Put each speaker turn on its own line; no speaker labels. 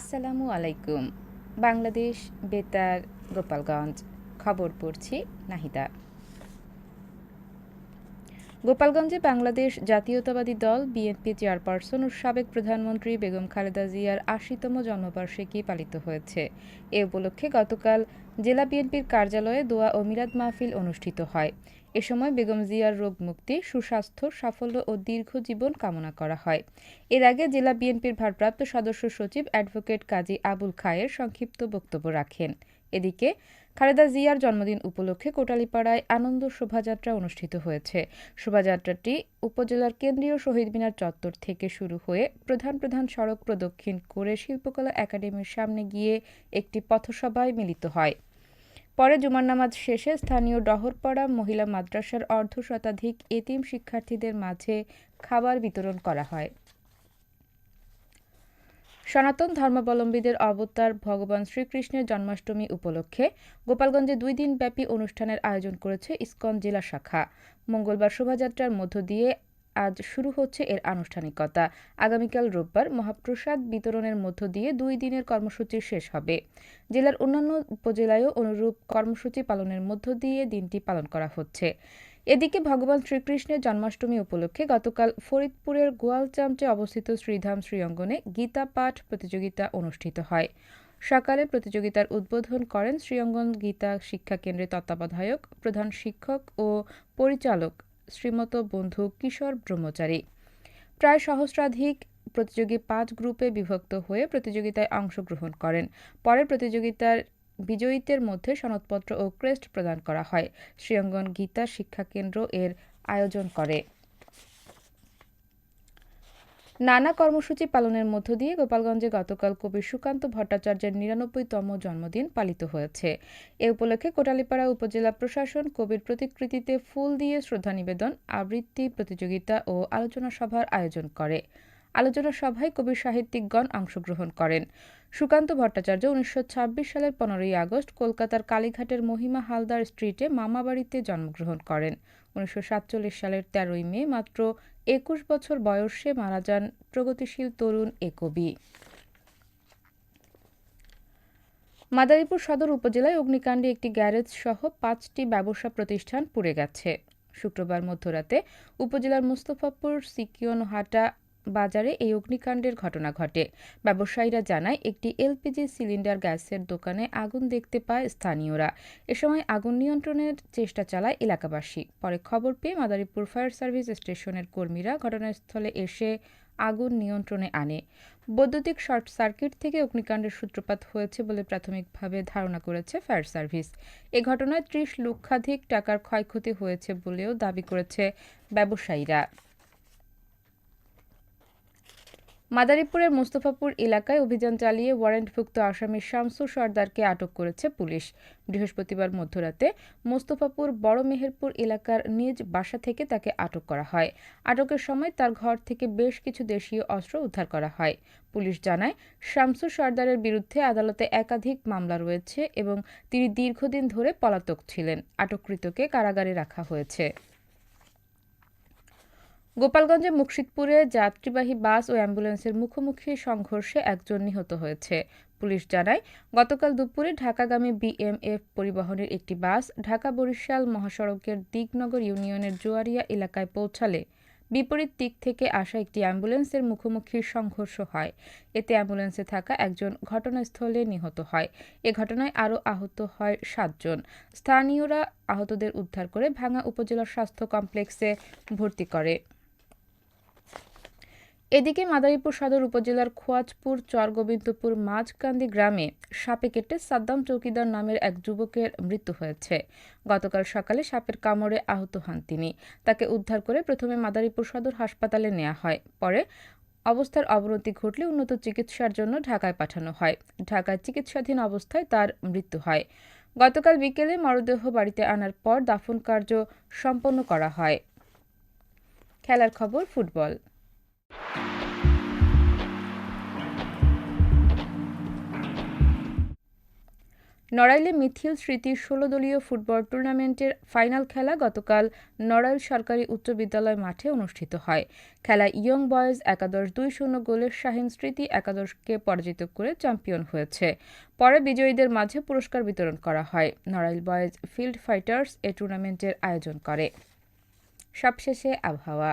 আসসালামু আলাইকুম। বাংলাদেশ বেতার গোপালগঞ্জ। খবর পড়ছি নাহিদা। গোপালগঞ্জে বাংলাদেশ জাতীয়তাবাদী দল, বিএনপি চেয়ারপারসন ও সাবেক প্রধানমন্ত্রী বেগম খালেদা জিয়ার আশিতম জন্মবার্ষিকী পালিত হয়েছে। এ উপলক্ষে গতকাল জেলা বিএনপির কার্যালয়ে দোয়া ও মিলাদ মাহফিল অনুষ্ঠিত হয়। এ সময় বেগম জিয়ার রোগ মুক্তি, সুস্বাস্থ্য, সাফল্য ও দীর্ঘ জীবন কামনা করা হয়। এর আগে জেলা বিএনপির ভারপ্রাপ্ত সদস্য সচিব অ্যাডভোকেট কাজী আবুল খায়ের সংক্ষিপ্ত বক্তব্য রাখেন। এদিকে খালেদা জিয়ার জন্মদিন উপলক্ষে কোটালীপাড়ায় আনন্দ শোভাযাত্রা অনুষ্ঠিত হয়েছে। শোভাযাত্রাটি উপজেলার কেন্দ্রীয় শহীদ মিনার চত্বর থেকে শুরু হয়ে প্রধান প্রধান সড়ক প্রদক্ষিণ করে শিল্পকলা একাডেমির সামনে গিয়ে একটি পথসভায় মিলিত হয়। পরে জুমার নামাজ শেষে স্থানীয় ডহরপাড়া মহিলা মাদ্রাসার অর্ধ শতাধিক এতিম শিক্ষার্থীদের মাঝে খাবার বিতরণ করা হয়। সনাতন ধর্মাবলম্বীদের অবতার ভগবান শ্রীকৃষ্ণের জন্মাষ্টমী উপলক্ষে গোপালগঞ্জে দুই দিনব্যাপী অনুষ্ঠানের আয়োজন করেছে ইসকন জেলা শাখা। মঙ্গলবার শোভাযাত্রার মধ্য দিয়ে আজ শুরু হচ্ছে এর আনুষ্ঠানিকতা। আগামীকাল রোববার মহাপ্রসাদ বিতরণের মধ্য দিয়ে দুই দিনের কর্মসূচি শেষ হবে। জেলার অন্যান্য উপজেলায়ও অনুরূপ কর্মসূচি পালনের মধ্য দিয়ে দিনটি পালন করা হচ্ছে। এদিকে ভগবান শ্রীকৃষ্ণের জন্মাষ্টমী উপলক্ষে গতকাল ফরিদপুরের গোয়ালচামচে অবস্থিত শ্রীধাম শ্রীঅঙ্গনে গীতা পাঠ প্রতিযোগিতা অনুষ্ঠিত হয়। সকালে প্রতিযোগিতার উদ্বোধন করেন শ্রীঅঙ্গন গীতা শিক্ষা কেন্দ্রের তত্ত্বাবধায়ক, প্রধান শিক্ষক ও পরিচালক শ্রীমত বন্ধু কিশোর ব্রহ্মচারী। প্রায় সহস্রাধিক প্রতিযোগী পাঁচ গ্রুপে বিভক্ত হয়ে প্রতিযোগিতায় অংশগ্রহণ করেন। পরে প্রতিযোগিতার বিজয়ীদের মধ্যে সনদপত্র ও ক্রেস্ট প্রদান করা হয়। শ্রীঅঙ্গন গীতা শিক্ষা কেন্দ্র এর আয়োজন করে। নানা কর্মসূচি পালনের মধ্য দিয়ে গোপালগঞ্জে গতকাল কবি সুকান্ত ভট্টাচার্যের নিরানব্বইতম জন্মদিন পালিত হয়েছে। এ উপলক্ষে কোটালীপাড়া উপজেলা প্রশাসন কবির প্রতিকৃতিতে ফুল দিয়ে শ্রদ্ধা নিবেদন, আবৃত্তি, প্রতিযোগিতা ও আলোচনা সভার আয়োজন করে। আলোচনা সভায় কবি সাহিত্যিকগণ অংশগ্রহণ করেন। সুকান্ত ভট্টাচার্য উনিশশো ছাব্বিশ সালের পনেরোই আগস্ট কলকাতার কালীঘাটের মহিমা হালদার স্ট্রিটে মামাবাড়িতে জন্মগ্রহণ করেন। উনিশশো সাতচল্লিশ সালের তেরোই মে মাত্র একুশ বছর বয়সে মারা যান প্রগতিশীল তরুণ এ কবি। মাদারীপুর সদর উপজেলায় অগ্নিকাণ্ডে একটি গ্যারেজ সহ পাঁচটি ব্যবসা প্রতিষ্ঠান পুড়ে গেছে। শুক্রবার মধ্যরাতে উপজেলার মুস্তফাপুর সিকিয়নহাটা বাজারে এই অগ্নিকাণ্ডের ঘটনা ঘটে। ব্যবসায়ীরা জানায়, একটি এলপিজি সিলিন্ডার গ্যাসের দোকানে আগুন দেখতে পায় স্থানীয়রা। এ সময় আগুন নিয়ন্ত্রণের চেষ্টা চালায় এলাকাবাসী। পরে খবর পেয়ে মাদারীপুর ফায়ার সার্ভিস স্টেশনের কর্মীরা ঘটনাস্থলে এসে আগুন নিয়ন্ত্রণে আনে। বৈদ্যুতিক শর্ট সার্কিট থেকে অগ্নিকাণ্ডের সূত্রপাত হয়েছে বলে প্রাথমিকভাবে ধারণা করেছে ফায়ার সার্ভিস। এ ঘটনায় ত্রিশ লক্ষাধিক টাকার ক্ষয়ক্ষতি হয়েছে বলেও দাবি করেছে ব্যবসায়ীরা। মাদারীপুরের মোস্তফাপুর এলাকায় অভিযান চালিয়ে ওয়ারেন্টভুক্ত আসামি শামসু সর্দারকে আটক করেছে পুলিশ। বৃহস্পতিবার মধ্যরাতে মোস্তফাপুর বড় মেহেরপুর এলাকার নিজ বাসা থেকে তাকে আটক করা হয়। আটকের সময় তার ঘর থেকে বেশ কিছু দেশীয় অস্ত্র উদ্ধার করা হয়। পুলিশ জানায় শামসু সর্দারের বিরুদ্ধে আদালতে একাধিক মামলা রয়েছে এবং তিনি দীর্ঘদিন ধরে পলাতক ছিলেন। আটককৃতকে কারাগারে রাখা হয়েছে। গোপালগঞ্জে মুর্শিদপুরে যাত্রীবাহী বাস ও অ্যাম্বুলেন্সের মুখোমুখি সংঘর্ষে একজন নিহত হয়েছে। পুলিশ জানায়, গতকাল দুপুরে ঢাকাগামী বিএমএফ পরিবহনের একটি বাস ঢাকা বরিশাল মহাসড়কের দিগনগর ইউনিয়নের জোয়ারিয়া এলাকায় পৌঁছালে বিপরীত দিক থেকে আসা একটি অ্যাম্বুলেন্সের মুখোমুখি সংঘর্ষ হয়। এতে অ্যাম্বুলেন্সে থাকা একজন ঘটনাস্থলে নিহত হয়। এ ঘটনায় আরও আহত হয় সাতজন। স্থানীয়রা আহতদের উদ্ধার করে ভাঙা উপজেলা স্বাস্থ্য কমপ্লেক্সে ভর্তি করে। এদিকে মাদারীপুর সদর উপজেলার খোয়াজপুর, চরগোবিন্দপুর, মাঝকান্দি গ্রামে সাপে কেটে সাদ্দাম চৌকিদার নামের এক যুবকের মৃত্যু হয়েছে। গতকাল সকালে সাপের কামড়ে আহত হন তিনি। তাকে উদ্ধার করে প্রথমে মাদারীপুর সদর হাসপাতালে নেওয়া হয়। পরে অবস্থার অবনতি ঘটলে উন্নত চিকিৎসার জন্য ঢাকায় পাঠানো হয়। ঢাকায় চিকিৎসাধীন অবস্থায় তার মৃত্যু হয়। গতকাল বিকেলে মরদেহ বাড়িতে আনার পর দাফন কার্য সম্পন্ন করা হয়। খেলার খবর, ফুটবল। নড়াইলে মিথিল স্মৃতি ষোলো দলীয় ফুটবল টুর্নামেন্টের ফাইনাল খেলা গতকাল নড়াইল সরকারি উচ্চ বিদ্যালয় মাঠে অনুষ্ঠিত হয়। খেলা ইয়ং বয়েজ একাদশ দুই শূন্য গোলের শাহিন স্মৃতি একাদশকে পরাজিত করে চ্যাম্পিয়ন হয়েছে। পরে বিজয়ীদের মাঝে পুরস্কার বিতরণ করা হয়। নড়াইল বয়েজ ফিল্ড ফাইটার্স এ টুর্নামেন্টের আয়োজন করে। সবশেষে আবহাওয়া।